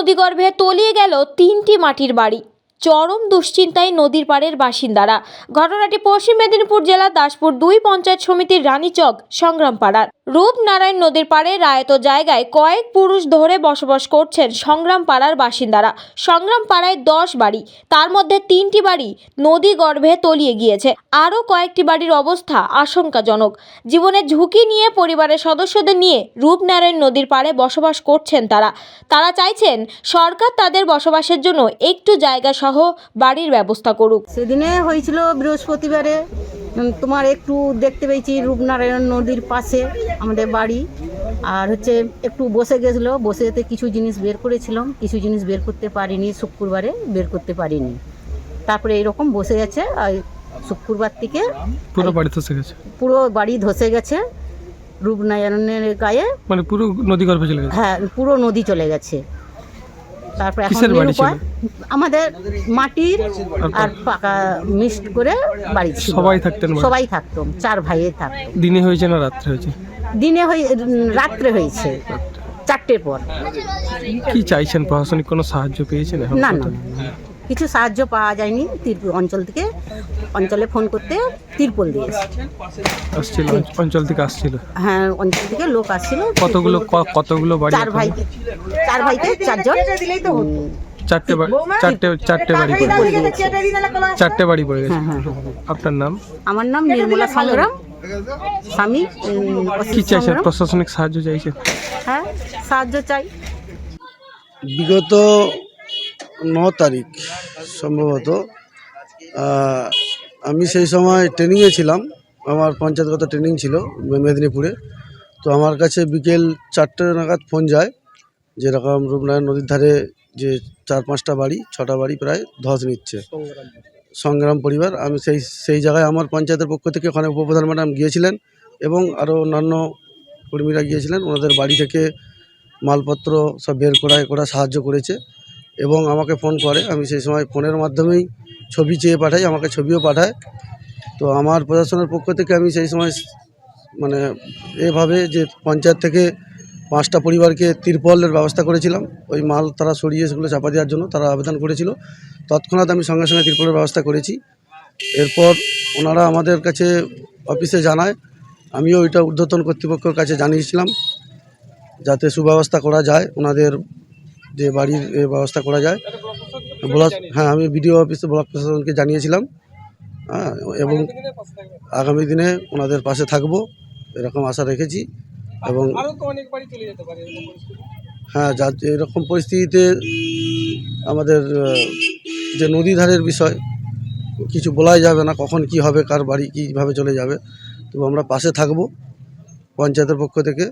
নদীগর্ভে তলিয়ে গেল তিনটি মাটির বাড়ি। চরম দুশ্চিন্তায় নদীর পাড়ের বাসিন্দারা। ঘটনাটি পশ্চিম মেদিনীপুর জেলার দাসপুর দুই পঞ্চায়েত সমিতির রানীচক সংগ্রামপাড়ার। রূপনারায়ণ নদীর পাড়ে রায়ত জায়গায় কয়েক পুরুষ ধরে বসবাস করছেন সংগ্রাম পাড়ার বাসিন্দারা। সংগ্রাম পাড়ায় দশ বাড়ি, তার মধ্যে তিনটি বাড়ি নদী গর্ভে তলিয়ে গিয়েছে। আরও কয়েকটি বাড়ির অবস্থা আশঙ্কাজনক। জীবনের ঝুঁকি নিয়ে পরিবারের সদস্যদের নিয়ে রূপনারায়ণ নদীর পাড়ে বসবাস করছেন তারা। তারা চাইছেন সরকার তাদের বসবাসের জন্য একটু জায়গা সহ বাড়ির ব্যবস্থা করুক। সেদিনে হয়েছিল বৃহস্পতিবারে তোমার একটু দেখতে পেয়েছি রূপনারায়ণ নদীর পাশে। আমাদের বাড়ি। আর হচ্ছে একটু বসে গেছিল বসে যেতে কিছু জিনিস বের করেছিলাম কিছু জিনিস বের করতে পারিনি শুক্রবারে বের করতে পারিনি। তারপরে এরকম বসে গেছে আর শুক্রবার থেকে পুরো বাড়ি ধসে গেছে? পুরো বাড়ি ধসে গেছে রূপনারায়ণের গায়ে। মানে পুরো নদী গর্ভে চলে গেছে? হ্যাঁ পুরো নদী চলে গেছে। তারপরে এখন নিরুপায় আমাদের মাটির আর পাকা মিক্সড করে বাড়ি ছিল। সবাই থাকতেন সবাই থাকতো চার ভাইয়ে থাকতো। দিনে হয়েছে না রাত্রে হয়েছে? দিনে হয়ে রাত্রে হয়েছে। চারটের পর। কি চাইছেন? প্রশাসনিক কোনো সাহায্য পেয়েছেন না না। কিছু সাহায্য পাওয়া যায়নি। তিরপুর অঞ্চল থেকে অঞ্চলে ফোন করতে তিরপল দিয়েছে আসছিল? অঞ্চল থেকে আসছিল? হ্যাঁ অঞ্চল থেকে লোক আসছিল। কতগুলো ক- কতগুলো বাড়ি চার ভাই চার ভাইতে চারজন। উম, চারটে বাড়ি চারটে চারটে চারটে বাড়ি পড়ে গেছে। চারটে বাড়ি পড়ে গেছে। আপনার নাম? আমার নাম নির্মলা সংগ্রাম স্বামী কি চাইছেন? প্রশাসনিক সাহায্য চাইছেন? হ্যাঁ সাহায্য চাই। বিগত ন তারিখ সম্ভবত আমি সেই সময় ট্রেনিংয়ে ছিলাম। আমার পঞ্চায়েতগত ট্রেনিং ছিল মেদিনীপুরে। তো আমার কাছে বিকেল চারটে নাগাদ ফোন যায়। যেরকম রূপনারায়ণ নদীর ধারে যে চার পাঁচটা বাড়ি, ছটা বাড়ি প্রায় ধস নিচ্ছে। সংগ্রাম পরিবার। আমি সেই সেই জায়গায় আমার পঞ্চায়েতের পক্ষ থেকে ওখানে উপপ্রধান ম্যাডাম গিয়েছিলেন এবং আরও অন্যান্য কর্মীরা গিয়েছিলেন। ওনাদের বাড়ি থেকে মালপত্র সব বের করায় করা সাহায্য করেছে এবং আমাকে ফোন করে। আমি সেই সময় ফোনের মাধ্যমেই ছবি চেয়ে পাঠাই, আমাকে ছবিও পাঠায়। তো আমার প্রশাসনের পক্ষ থেকে আমি সেই সময় মানে এভাবে যে পঞ্চায়েত থেকে পাঁচটা পরিবারকে তিরপলের ব্যবস্থা করেছিলাম। ওই মাল তারা সরিয়ে সেগুলো চাপা দেওয়ার জন্য তারা আবেদন করেছিল। তৎক্ষণাৎ আমি সঙ্গে সঙ্গে তিরপলের ব্যবস্থা করেছি। এরপর ওনারা আমাদের কাছে অফিসে জানায়। আমিও ওইটা ঊর্ধ্বতন কর্তৃপক্ষের কাছে জানিয়েছিলাম যাতে সুব্যবস্থা করা যায়, ওনাদের যে বাড়ির ব্যবস্থা করা যায়। ব্লক হ্যাঁ আমি বিডিও অফিসে, ব্লক প্রশাসনকে জানিয়েছিলাম। হ্যাঁ এবং আগামী দিনে ওনাদের পাশে থাকব, এরকম আশা রেখেছি। এবং হ্যাঁ যা এরকম পরিস্থিতিতে আমাদের যে নদী ধারের বিষয় কিছু বলাই যাবে না কখন কি হবে কার বাড়ি কীভাবে চলে যাবে। তবু আমরা পাশে থাকব পঞ্চায়েতের পক্ষ থেকে।